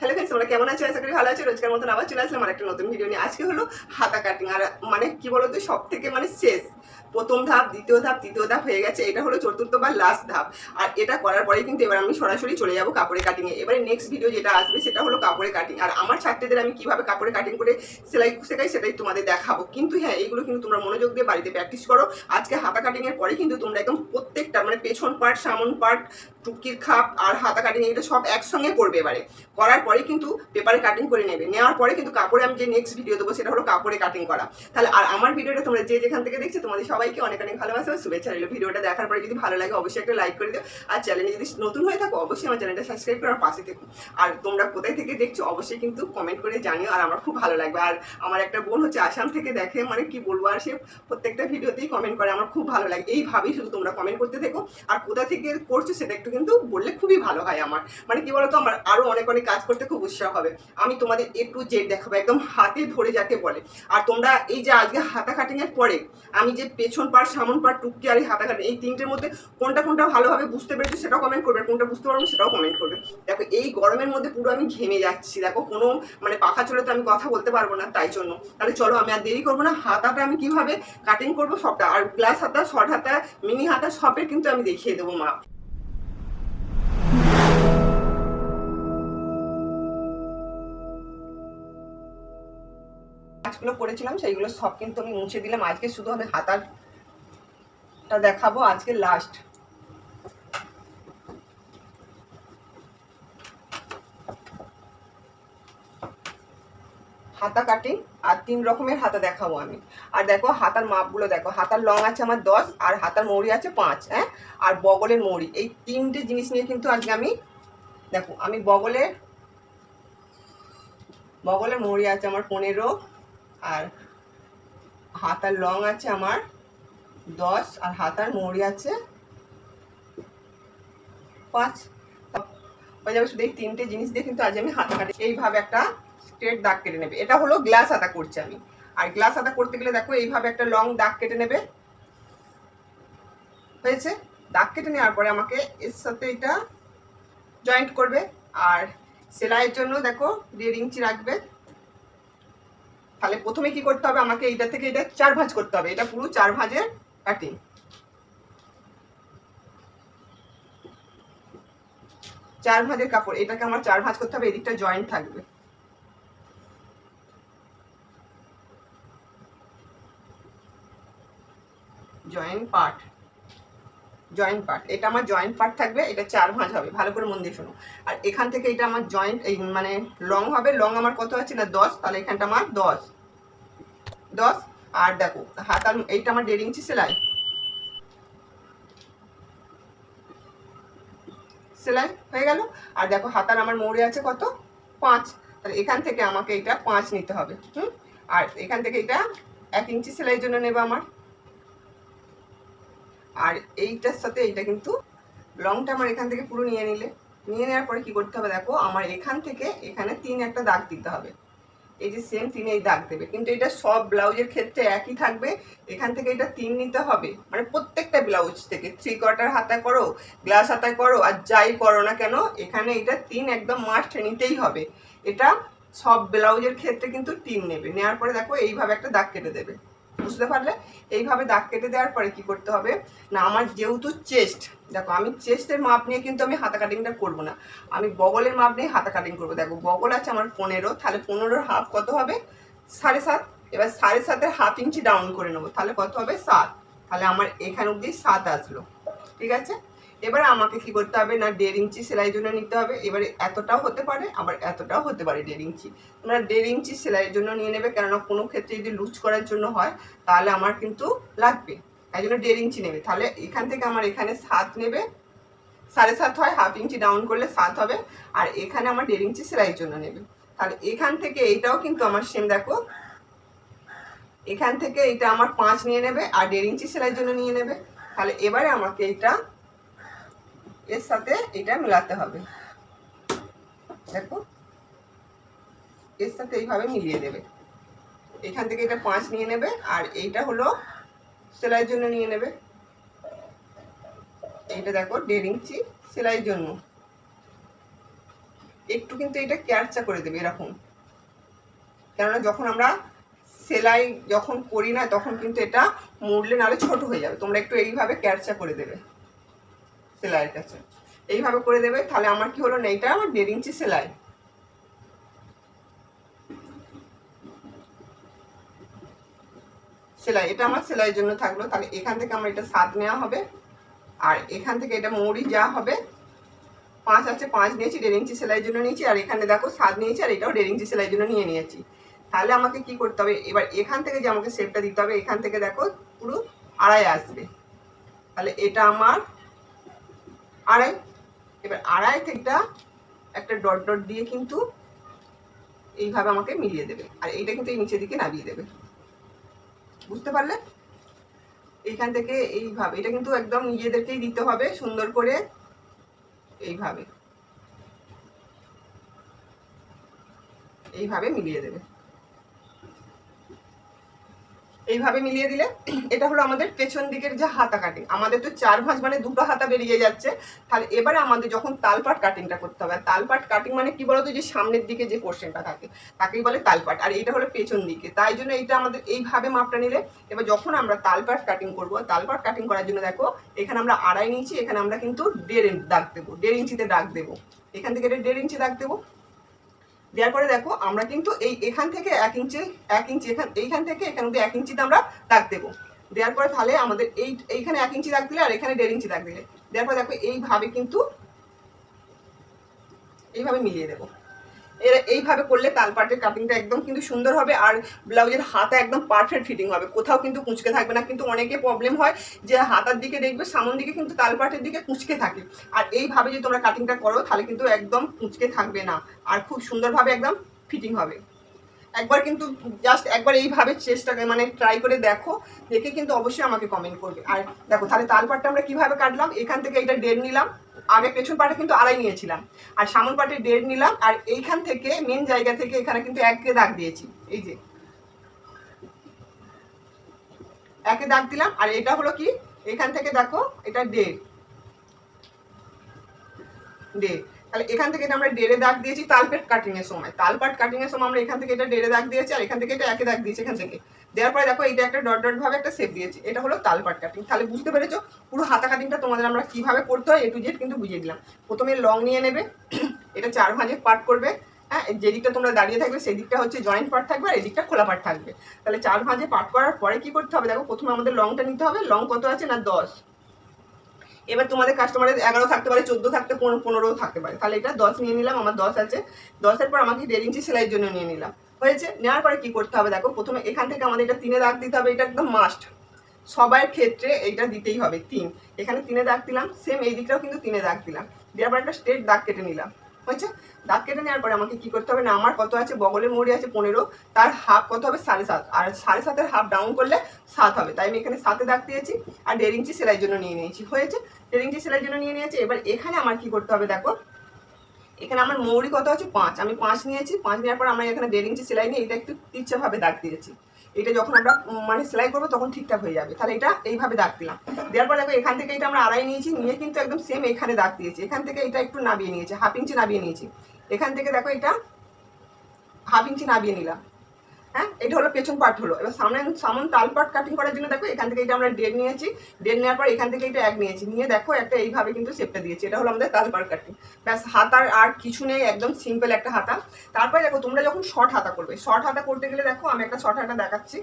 Hello friends তোমরা কেমন আছো? আশা করি ভালো আছো। রোজকার মতন আবার চলে আসলাম আর একটা নতুন ভিডিও নিয়ে। আজকে হলো হাতা কাটিং আর মানে কি বলতো সব থেকে মানে শেষ। প্রথম ধাপ, দ্বিতীয় ধাপ, তৃতীয় ধাপ হয়ে গেছে। এটা হলো চতুর্থ বা লাস্ট ধাপ। আর এটা করার পরেই কিন্তু এবার আমি সরাসরি চলে যাব কাপড়ে কাটিংয়ে এবারে নেক্সট ভিডিও যেটা আসবে সেটা হলো কাপড়ে কাটিং আর আমার ছাত্রীদের আমি কীভাবে কাপড়ে কাটিং করে সেলাই শেখাই সেটাই তোমাদের দেখাবো। কিন্তু হ্যাঁ এইগুলো কিন্তু তোমরা মনোযোগ দিয়ে বাড়িতে প্র্যাকটিস করো। আজকে হাতা কাটিং এর পরে কিন্তু তোমরা একদম প্রত্যেকটা মানে পেছন পার্ট সামন পার্ট টুকির খাপ আর হাতা কাটিং এটা সব একসঙ্গে করবে এবারে। করার পরে কিন্তু পেপারে কাটিং করে নেবে। নেওয়ার পরে কিন্তু কাপড়ে আমি যে নেক্সট ভিডিও দেবো সেটা হলো কাপড়ে কাটিং করা। তাহলে আর আমার ভিডিওটা তোমরা যে যেখান থেকে দেখছ তোমাদের সবাইকে অনেক অনেক ভালোবাসা ও শুভেচ্ছা রইল। ভিডিওটা দেখার পরে যদি ভালো লাগে অবশ্যই একটা লাইক করে দিও। আর চ্যানেলে যদি নতুন হয়ে থাকো, অবশ্যই আমার চ্যানেলটা সাবস্ক্রাইব করার পাশে থেকো। আর তোমরা কোথায় থেকে দেখছ, অবশ্যই কিন্তু কমেন্ট করে জানিও, আর আমার খুব ভালো লাগবে। আর আমার একটা বোন হচ্ছে আসাম থেকে দেখে মানে কি বলব, আর সে প্রত্যেকটা ভিডিওতেই কমেন্ট করে, আমার খুব ভালো লাগে। এইভাবেই শুধু তোমরা কমেন্ট করতে থেকো। আর কোথা থেকে করছ সেটা একটু কিন্তু বললে খুবই ভালো হয় আমার। মানে কি বলতো, আমার আরও অনেক অনেক কাজ করতে খুব উৎসাহ হবে। আমি তোমাদের এ টু জেড দেখাবো, একদম হাতে ধরে যাকে বলে। আর তোমরা এই যে আজকে হাতা কাটিং এর পরে, আমি যে পেছন পার, সামন পার টুকি আর এই হাতা এই তিনটের মধ্যে কোনটা কোনটা ভালোভাবে বুঝতে পেরেছ সেটাও কমেন্ট করবে কোনটা বুঝতে পারব সেটাও কমেন্ট করবে। দেখো, এই গরমের মধ্যে পুরো আমি ঘেমে যাচ্ছি, দেখো, কোনো মানে পাখা চলে তো আমি কথা বলতে পারব না তাই জন্য। তাহলে চলো, আমি আর দেরি করব না, হাতাটা আমি কীভাবে কাটিং করব সবটা, আর গ্লাস হাতা শর্ট হাতা মিনি হাতা সবের কিন্তু আমি দেখিয়ে দেবো, মা। কাজগুলো করেছিলাম, সেইগুলো সব কিন্তু আমি মুছে দিলাম। আজকে শুধু আমি হাতারটা দেখাবো, আজকে লাস্ট হাতা কাটিং আর তিন রকমের হাতা দেখাবো আমি। আর দেখো, হাতার মাপগুলো দেখো, হাতার লং আছে আমার দশ, আর হাতার মৌরি আছে পাঁচ হ্যাঁ? আর বগলের মৌরি, এই তিনটে জিনিস নিয়ে কিন্তু আজকে আমি, দেখো, আমি বগলের বগলের মৌরি আছে আমার পনেরো আর হাতার লং আছে আমার দশ, আর হাতার মৌরি আছে পাঁচ। হয়ে যাবে শুধু এই তিনটে জিনিস দিয়ে কিন্তু আজ আমি হাতা কাটি এইভাবে একটা স্ট্রেট দাগ কেটে নেবে। এটা হলো গ্লাস হাতা করছি আমি। আর গ্লাস হাতা করতে গেলে দেখো এইভাবে একটা লং দাগ কেটে নেবে। হয়েছে? দাগ কেটে নেওয়ার পরে আমাকে এর সাথে এটা জয়েন্ট করবে। আর সেলাইয়ের জন্য দেখো দেড় ইঞ্চি রাখবে। তাহলে প্রথমে কি করতে হবে? আমাকে এইটা থেকে এটা চার ভাঁজ করতে হবে। এটা পুরো চার ভাঁজের কাটিং চার ভাঁজের কাপড়, এটাকে আমার চার ভাঁজ করতে হবে, এদিকটা জয়েন্ট থাকবে। জয়েন্ট পার্ট জয়েন্ট পার্ট এটা আমার জয়েন্ট পার্ট থাকবে, এটা চার ভাঁজ হবে, ভালো করে মন দিয়ে শোনো। আর এখান থেকে এটা আমার জয়েন্ট এই মানে লং হবে লং আমার কত আছে না, দশ? তাহলে এখানটা আমার দশ। দশ? আর দেখো হাতার এইটা আমার দেড় ইঞ্চি সেলাই। সেলাই হয়ে গেল? আর দেখো হাতার আমার মৌরে আছে কত? পাঁচ। তাহলে এখান থেকে আমাকে এটা পাঁচ নিতে হবে, হুম? আর এখান থেকে এটা এক ইঞ্চি সেলাইয়ের জন্য নেবে আমার। আর এইটার সাথে এইটা কিন্তু লংটা আমার এখান থেকে পুরো নিয়ে নিলে। নিয়ে নেওয়ার পরে কি করতে হবে দেখো, আমার এখান থেকে এখানে তিন একটা দাগ দিতে হবে। এই যে সেম তিন এই দাগ দেবে। কিন্তু এটা সব ব্লাউজের ক্ষেত্রে একই থাকবে। এখান থেকে এটা তিন নিতে হবে। মানে প্রত্যেকটা ব্লাউজ থেকে থ্রি কোয়ার্টার হাতা করো গ্লাস হাতায় করো, আর যাই করো না কেন, এখানে এটা তিন একদম মাস্ট নিতেই হবে। এটা সব ব্লাউজের ক্ষেত্রে কিন্তু তিন নেবে। নেওয়ার পরে দেখো এইভাবে একটা দাগ কেটে দেবে। বুঝতে পারলে এইভাবে দাগ কেটে দেওয়ার পরে কি করতে হবে? না, আমার যেহেতু চেস্ট, দেখো আমি চেস্টের মাপ নিয়ে কিন্তু আমি হাতা কাটিংটা করব না। আমি বগলের মাপ নিয়ে হাতা কাটিং করব। দেখো, বগল আছে আমার পনেরো, তাহলে পনেরোর হাফ কত হবে? সাড়ে সাত। এবার সাড়ে সাতের হাফ ইঞ্চি ডাউন করে নেব, তাহলে কত হবে? সাত। তাহলে আমার এখানে অবধি সাত আসলো। ঠিক আছে? এবারে আমাকে কি করতে হবে? না দেড় ইঞ্চি সেলাইয়ের জন্য নিতে হবে। এবারে এতটাও হতে পারে, আবার এতটাও হতে পারে দেড় ইঞ্চি। তোমরা দেড় ইঞ্চি সেলাইয়ের জন্য নিয়ে নেবে, কেননা কোনো ক্ষেত্রে যদি লুজ করার জন্য হয়, তাহলে আমার কিন্তু লাগবে। তাই জন্য দেড় ইঞ্চি নেবে। তাহলে এখান থেকে আমার এখানে সাত নেবে। সাড়ে সাত হয়, হাফ ইঞ্চি ডাউন করলে সাত হবে, আর এখানে আমার দেড় ইঞ্চি সেলাইয়ের জন্য নেবে। তাহলে এখান থেকে এইটাও কিন্তু আমার সেম দেখো। এখান থেকে এটা আমার পাঁচ নিয়ে নেবে, আর দেড় ইঞ্চি সেলাইয়ের জন্য নিয়ে নেবে। তাহলে এবারে আমাকে এটা এর সাথে এটা মেলাতে হবে। দেখো, এর সাথে এইভাবে মিলিয়ে দেবে। এখান থেকে এটা পাঁচ নিয়ে নেবে, আর এইটা হলো সেলাইয়ের জন্য নিয়ে নেবে। এইটা দেখো, দেড় ইঞ্চি সেলাইয়ের জন্য। একটু কিন্তু এটা ক্যারচা করে দেবে এরকম। কেননা যখন আমরা সেলাই যখন করি না, তখন কিন্তু এটা মুড়লে নাহলে ছোট হয়ে যাবে। তোমরা একটু এইভাবে ক্যারচা করে দেবে। সেলাইয়ের কাছে। এইভাবে করে দেবে, তাহলে আমার কি হলো না এটা আমার দেড় ইঞ্চি সেলাই। সেলাই, এটা আমার সেলাইয়ের জন্য থাকল, তাহলে এখান থেকে আমার এটা সাত নেওয়া হবে। আর এখান থেকে এটা মৌরি যা হবে, পাঁচ আছে, পাঁচ নিয়েছি, দেড় ইঞ্চি সেলাইয়ের জন্য নিয়েছি। আর এখানে দেখো সাত নিয়েছি, আর এটাও দেড় ইঞ্চি সেলাইয়ের জন্য নিয়ে নিয়েছি। তাহলে আমাকে কি করতে হবে, এবার এখান থেকে যে আমাকে শেপটা দিতে হবে, এখান থেকে দেখো পুরো আড়াই আসবে। তাহলে এটা আমার আড়াই। এবার আড়াই থেকেটা একটা ডট ডট দিয়ে কিন্তু এইভাবে আমাকে মিলিয়ে দেবে। আর এইটা কিন্তু এই নিচের দিকে নামিয়ে দেবে। বুঝতে পারলে? এইখান থেকে এইভাবে, এটা কিন্তু একদম নিজেদেরকেই দিতে হবে সুন্দর করে। এইভাবে। এইভাবে মিলিয়ে দেবে। এইভাবে মিলিয়ে দিলে এটা হলো আমাদের পেছন দিকের যে হাতা কাটিং আমাদের তো চার ভাঁজ মানে দুটো হাতা বেরিয়ে যাচ্ছে। তাহলে এবারে আমাদের যখন তালপাট কাটিংটা করতে হবে তালপাট কাটিং মানে কি বলতো? যে সামনের দিকে যে পোর্শনটা থাকে, তাকেই বলে তালপাট আর এইটা হলো পেছন দিকে। তাই জন্য এইটা আমাদের এইভাবে মাপটা নিলে, এবার যখন আমরা তালপাট কাটিং করব তালপাট কাটিং করার জন্য দেখো, এখানে আমরা আড়াই ইঞ্চি, এখানে আমরা কিন্তু দেড় দাগ দেবো, দেড় ইঞ্চিতে দাগ দেবো। এখান থেকে এটা দেড় ইঞ্চি দাগ দেবো। দেওয়ার পরে দেখো, আমরা কিন্তু এই এখান থেকে এক ইঞ্চি এক ইঞ্চি এখান, এইখান থেকে এখান অব্দি এক ইঞ্চিতে আমরা দাগ দেবো। দেওয়ার পরে তাহলে আমাদের এই, এইখানে এক ইঞ্চি দাগ দিলে আর এখানে দেড় ইঞ্চি দাগ দিলে। দেওয়ার পরে দেখো, এইভাবে কিন্তু এইভাবে মিলিয়ে দেবো। এর এইভাবে করলে তালপাটের কাটিংটা একদম কিন্তু সুন্দর হবে আর ব্লাউজের হাতা একদম পারফেক্ট ফিটিং হবে। কোথাও কিন্তু কুঁচকে থাকবে না, কিন্তু অনেকে প্রবলেম হয় যে হাতার দিকে দেখবে সামন দিকে কিন্তু তালপাটের দিকে কুঁচকে থাকে। আর এইভাবে যদি তোমরা কাটিংটা করো, তাহলে কিন্তু একদম কুঁচকে থাকবে না। আর খুব সুন্দরভাবে একদম ফিটিং হবে। একবার কিন্তু জাস্ট একবার এইভাবে চেষ্টা মানে ট্রাই করে দেখো, দেখে কিন্তু অবশ্যই আমাকে কমেন্ট করবে। আর দেখো, তাহলে তালপাটটা আমরা কীভাবে কাটলাম? এখান থেকে এটা ডেড় নিলাম। আগে পেছন পাটে কিন্তু আড়াই নিয়েছিলাম। আর সামন পাটে ডেড় নিলাম। আর এইখান থেকে মেন জায়গা থেকে এখানে কিন্তু একে দাগ দিয়েছি। এই যে। একে দাগ দিলাম। আর এটা হলো কি? এখান থেকে দেখো, এটা ডেড় ডেড় তাহলে এখান থেকে এটা আমরা ডেড়ে দাগ দিয়েছি তালপেট কাটিং এর সময়। তালপাট কাটিং এর সময় আমরা এখান থেকে এটা ডেড়ে দাগ দিয়েছি আর এখান থেকে এটা একে দাগ দিয়েছি এখান থেকে। দেওয়ার পরে দেখো এটা একটা ডট ডট ভাবে একটা শেপ দিয়েছি। এটা হলো তালপাট কাটিং তাহলে বুঝতে পেরেছ পুরো হাতা কাটিংটা তোমাদের আমরা কীভাবে করতে হয় এ টু জেড কিন্তু বুঝিয়ে দিলাম। প্রথমে লং নিয়ে নেবে, এটা চার ভাঁজে পার্ট করবে হ্যাঁ যেদিকটা তোমরা দাঁড়িয়ে থাকবে সেদিকটা হচ্ছে জয়েন্ট পার্ট থাকবে আর এদিকটা খোলা পার্ট থাকবে। তাহলে চার ভাঁজে পার্ট করার পরে কি করতে হবে? দেখো প্রথমে আমাদের লংটা নিতে হবে। লং কত আছে না? দশ। এবার তোমাদের কাস্টমারের এগারো থাকতে পারে, চোদ্দ থাকতে পনেরোও থাকতে পারে। তাহলে এটা দশ নিয়ে নিলাম, আমার দশ আছে। দশের পর আমাকে দেড় ইঞ্চি সেলাইয়ের জন্য নিয়ে নিলাম। হয়েছে? নেওয়ার পরে কী করতে হবে দেখো? প্রথমে এখান থেকে আমাদের এটা তিনে দাগ দিতে হবে, এটা একদম মাস্ট সবার ক্ষেত্রে এইটা দিতেই হবে, তিন। এখানে তিনে দাগ দিলাম সেম এই দিকটাও কিন্তু তিনে দাগ দিলাম। দেওয়ার পর একটা স্ট্রেট দাগ কেটে নিলাম। হয়েছে? দাগ কেটে নেওয়ার পরে আমাকে কি করতে হবে না, আমার কত আছে? বগলের মোড়ে আছে পনেরো, তার হাফ কত হবে? সাড়ে সাত। আর সাড়ে সাতের হাফ ডাউন করলে সাত হবে। তাই আমি এখানে সাতে দাগ দিয়েছি আর দেড় ইঞ্চি সেলাইয়ের জন্য নিয়ে নিয়েছি। হয়েছে? দেড় ইঞ্চি সেলাইয়ের জন্য নিয়ে নিয়েছি। এবার এখানে আমার কি করতে হবে দেখো? এখানে আমার মৌরি কত আছে? পাঁচ। আমি পাঁচ নিয়েছি। পাঁচ নেওয়ার পর আমরা এখানে দেড় ইঞ্চি সেলাই নিয়ে এটা একটু ইচ্ছাভাবে দাগ দিয়েছি। এটা যখন আমরা মানে সেলাই করব তখন ঠিকঠাক হয়ে যাবে। তাহলে এটা এইভাবে দাগ দিলাম। দেওয়ার পর দেখো এখান থেকে এটা আমরা আড়াই নিয়েছি, নিয়ে কিন্তু একদম সেম এখানে দাগ দিয়েছি। এখান থেকে এটা একটু নাবিয়ে নিয়েছি হাফ ইঞ্চি নাবিয়ে নিয়েছি। এখান থেকে দেখো এটা হাফ ইঞ্চি নাবিয়ে নিলাম। হ্যাঁ এটা হলো পেছন পার্ট হলো। এবার সামনে সামন তাল পার্ট কাটিং করার জন্য দেখো, এখান থেকে এটা আমরা ডেড নিয়েছি। ডেড নেওয়ার পর এখান থেকে এটা এক নিয়েছি। নিয়ে দেখো একটা এইভাবে কিন্তু শেপটা দিয়েছি। এটা হলো আমাদের তাল পার্ট কাটিং ব্যাস হাতার আর কিছু নেই, একদম সিম্পল একটা হাতা। তারপরে দেখো, তোমরা যখন শর্ট হাতা করবে শর্ট হাতা করতে গেলে দেখো, আমি একটা শর্ট হাতা দেখাচ্ছি।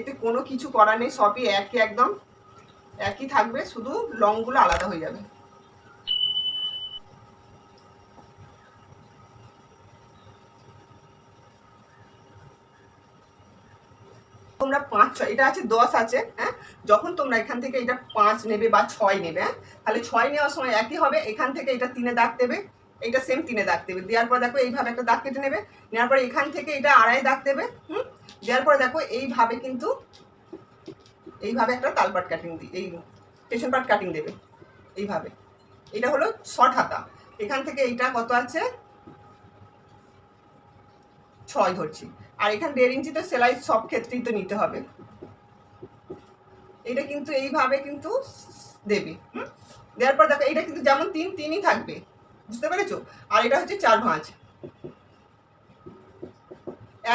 এতে কোনো কিছু করার নেই, সবই একই একদম। একই থাকবে, শুধু লংগুলো আলাদা হয়ে যাবে। তোমরা পাঁচ ছয়, এটা আছে দশ আছে হ্যাঁ? যখন তোমরা এখান থেকে এটা পাঁচ নেবে বা ছয় নেবে হ্যাঁ? তাহলে ছয় নেওয়ার সময় একই হবে, এখান থেকে এটা তিনে দাগ দেবে, এটা সেম তিনে দাগ দেবে। দেওয়ার পর দেখো এইভাবে একটা দাগ কেটে নেবে, নেওয়ার পর এখান থেকে এটা আড়াই দাগ দেবে, হুম? দেওয়ার পর দেখো এইভাবে কিন্তু, এইভাবে একটা তালপাট কাটিং দিই এই পেছন পাট কাটিং দেবে, এইভাবে। এটা হলো শর্ট হাতা এখান থেকে এইটা কত আছে? ছয় ধরছি। আর এখানে দেড় ইঞ্চি তো সেলাই সব ক্ষেত্রেই তো নিতে হবে। এটা কিন্তু এইভাবে কিন্তু দেবে, হুম? দেওয়ার পর দেখো, এটা কিন্তু যেমন তিন, তিনই থাকবে, বুঝতে পেরেছ? আর এটা হচ্ছে চার ভাঁজ।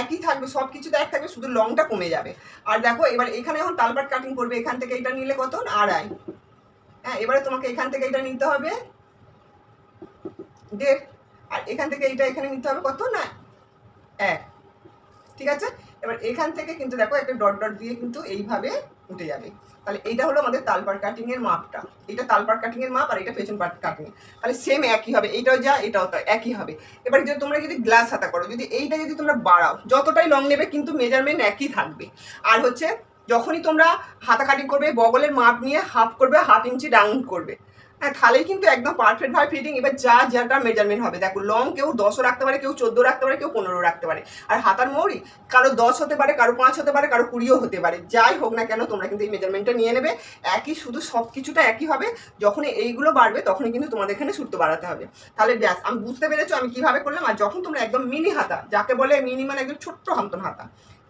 একই থাকবে, সব কিছুতে এক থাকবে, শুধু লংটা কমে যাবে। আর দেখো, এবার এখানে এখন তালপাট কাটিং করবে, এখান থেকে এটা নিলে কত? আড়াই। হ্যাঁ এবারে তোমাকে এখান থেকে এটা নিতে হবে দেড়। আর এখান থেকে এইটা এখানে নিতে হবে কত? না, এক। ঠিক আছে? এবার এখান থেকে কিন্তু দেখো একটা ডট ডট দিয়ে কিন্তু এইভাবে উঠে যাবে। তাহলে এইটা হলো আমাদের তালপার কাটিং এর মাপটা। এটা তালপার কাটিং এর মাপ আর এটা পেছন পাট কাটিং তাহলে সেম একই হবে। এটাও যা, এটাও তা একই হবে। এবার যদি তোমরা যদি গ্লাস হাতা করো, যদি এইটা যদি তোমরা বাড়াও, যতটাই লং নেবে কিন্তু মেজারমেন্ট একই থাকবে। আর হচ্ছে, যখনই তোমরা হাতা কাটিং করবে, বগলের মাপ নিয়ে হাফ করবে হাফ ইঞ্চি ডাউন করবে। হ্যাঁ তাহলেই কিন্তু একদম পারফেক্ট ভাবে ফিটিং এবার যা যাটা মেজারমেন্ট হবে, দেখো লং কেউ দশও রাখতে পারে, কেউ চোদ্দ রাখতে পারে, কেউ পনেরো রাখতে পারে। আর হাতার মৌরি, কারও দশ হতে পারে, কারও পাঁচ হতে পারে, কারও কুড়িও হতে পারে। যাই হোক না কেন, তোমরা কিন্তু এই মেজারমেন্টটা নিয়ে নেবে। একই শুধু সব কিছুটা একই হবে, যখনই এইগুলো বাড়বে, তখনই কিন্তু তোমাদের এখানে সুতো বাড়াতে হবে। তাহলে ব্যাস, আমি বুঝতে পেরেছ আমি কীভাবে করলাম? আর যখন তোমরা একদম মিনি হাতা, যাকে বলে মিনি মানে একদম ছোট্ট হামতন হাতা,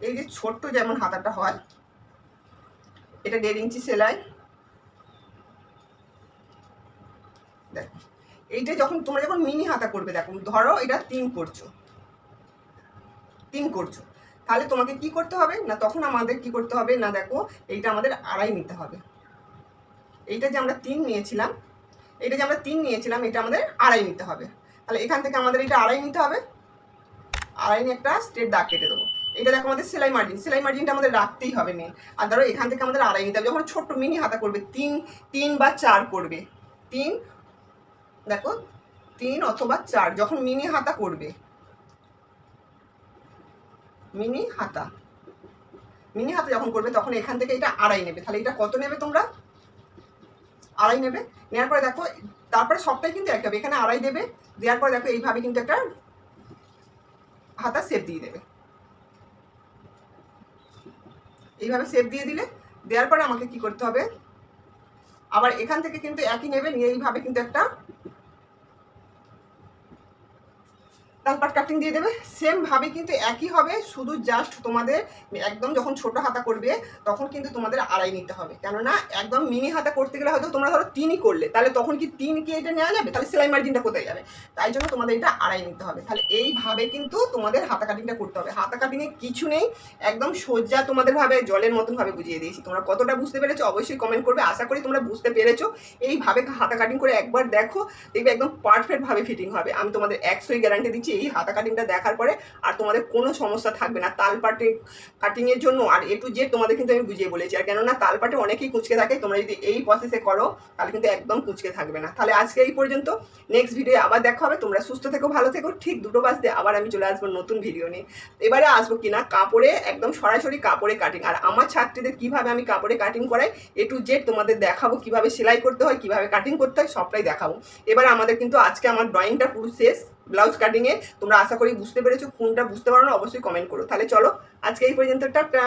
এই যে ছোট্ট যেমন হাতাটা হয়, এটা দেড় ইঞ্চি সেলাই দেখো। এইটা যখন তোমরা যখন মিনি হাতা করবে, দেখো, ধরো এটা তিন করছ। তিন করছ। তাহলে তোমাকে কি করতে হবে? না, তখন আমাদের কি করতে হবে? না, দেখো, এইটা আমাদের আড়াই নিতে হবে। এইটা যে আমরা তিন নিয়েছিলাম এটা যে আমরা তিন নিয়েছিলাম, এটা আমাদের আড়াই নিতে হবে। তাহলে এখান থেকে আমাদের এটা আড়াই নিতে হবে। আড়াই নিয়ে একটা স্ট্রেট দাগ কেটে দেবো। এটা দেখো আমাদের সেলাই মার্জিন। সেলাই মার্জিনটা আমাদের রাখতেই হবে মেন আর ধরো এখান থেকে আমাদের আড়াই নিতে হবে। যখন ছোট্ট মিনি হাতা করবে, তিন তিন বা চার করবে। তিন দেখো, তিন অথবা চার, যখন মিনি হাতা করবে। মিনি হাতা। মিনি হাতা যখন করবে, তখন এখান থেকে এটা আড়াই নেবে। তাহলে এটা কত নেবে তোমরা? আড়াই নেবে। নেওয়ার পরে দেখো, তারপরে সবটাই কিন্তু এক হবে। এখানে আড়াই দেবে। দেওয়ার পরে দেখো, এইভাবে কিন্তু একটা হাতা সেপ দিয়ে দেবে। এইভাবে সেপ দিয়ে দিলে, দেওয়ার পরে আমাকে কি করতে হবে? আবার এখান থেকে কিন্তু একই নেবে, নিয়ে এইভাবে কিন্তু একটা তালপাট কাটিং দিয়ে দেবে। সেম ভাবে কিন্তু একই হবে, শুধু জাস্ট তোমাদের একদম যখন ছোট হাতা করবে, তখন কিন্তু তোমাদের আড়াই নিতে হবে। কেননা একদম মিনি হাতা করতে গেলে হয়তো তোমরা ধরো তিনই করলে, তাহলে তখন কি তিন কি এটা নেওয়া যাবে? তাহলে সেলাই মার্জিনটা কোথায় যাবে? তাই জন্য তোমাদের এটা আড়াই নিতে হবে। তাহলে এইভাবে কিন্তু তোমাদের হাতা কাটিংটা করতে হবে। হাতা কাটিংয়ে কিছু নেই, একদম সোজা তোমাদের ভাবে, জলের মতন ভাবে বুঝিয়ে দিয়েছি। তোমরা কতটা বুঝতে পেরেছ অবশ্যই কমেন্ট করবে। আশা করি তোমরা বুঝতে পেরেছ। এইভাবে হাতা কাটিং করে একবার দেখো, দেখবে একদম পারফেক্টভাবে ফিটিং হবে। আমি তোমাদের একশোই গ্যারান্টি দিচ্ছি এই হাতা কাটিংটা দেখার পরে আর তোমাদের কোনো সমস্যা থাকবে না। তাল পাটে কাটিংয়ের জন্য আর এ টু জেড তোমাদের কিন্তু আমি বুঝিয়ে বলেছি। আর কেননা তাল পাটে অনেকেই কুচকে থাকে, তোমরা যদি এই প্রসেসে করো, তাহলে কিন্তু একদম কুচকে থাকবে না। তাহলে আজকে এই পর্যন্ত। নেক্সট ভিডিও আবার দেখা হবে। তোমরা সুস্থ থেকো, ভালো থেকো। ঠিক দুটো বাজতে আবার আমি চলে আসব নতুন ভিডিও নিয়ে। এবারে আসব কিনা? কাপড়ে একদম সরাসরি কাপড়ে কাটিং আর আমার ছাত্রীদের কীভাবে আমি কাপড়ে কাটিং করাই এ টু জেড তোমাদের দেখাবো। কীভাবে সেলাই করতে হয়, কীভাবে কাটিং করতে হয়, সবটাই দেখাবো। এবার আমাদের কিন্তু আজকে আমার ড্রয়িংটা পুরো শেষ। ব্লাউজ কাটিংয়ে তোমরা আশা করি বুঝতে পেরেছ, কোনটা বুঝতে পারো না, অবশ্যই কমেন্ট করো। তাহলে চলো, আজকে এই পর্যন্ত, টাটা!